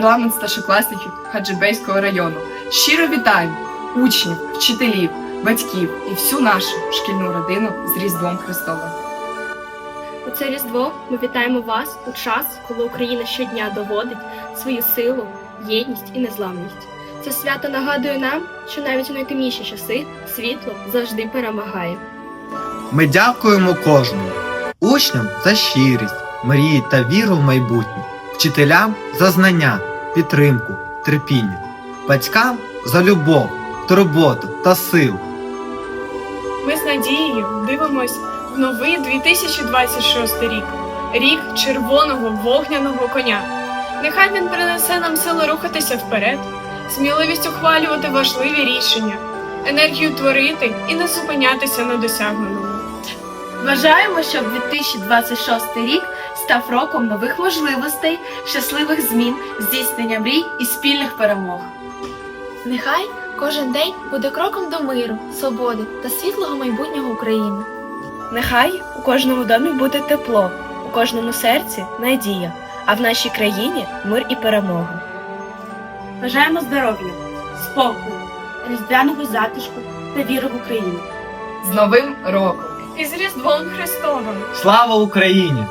парламент старшокласників Хаджибейського району. Щиро вітаємо учнів, вчителів, батьків і всю нашу шкільну родину з Різдвом Христовим. У це Різдво ми вітаємо вас у час, коли Україна щодня доводить свою силу, єдність і незламність. Це свято нагадує нам, що навіть у найтемніші часи світло завжди перемагає. Ми дякуємо кожному учням за щирість, мрії та віру в майбутнє, вчителям за знання, підтримку, терпіння, батькам за любов, турботу та силу. Ми з надією дивимось в новий 2026 рік, рік червоного вогняного коня. Нехай він принесе нам силу рухатися вперед, сміливість ухвалювати важливі рішення, енергію творити і не зупинятися на досягненому. Бажаємо, щоб 2026 рік став роком нових можливостей, щасливих змін, здійснення мрій і спільних перемог. Нехай кожен день буде кроком до миру, свободи та світлого майбутнього України. Нехай у кожному домі буде тепло, у кожному серці надія, а в нашій країні мир і перемога. Бажаємо здоров'я, спокою, різдвяного затишку та віри в Україну. З Новим роком! І з Різдвом Христовим! Слава Україні!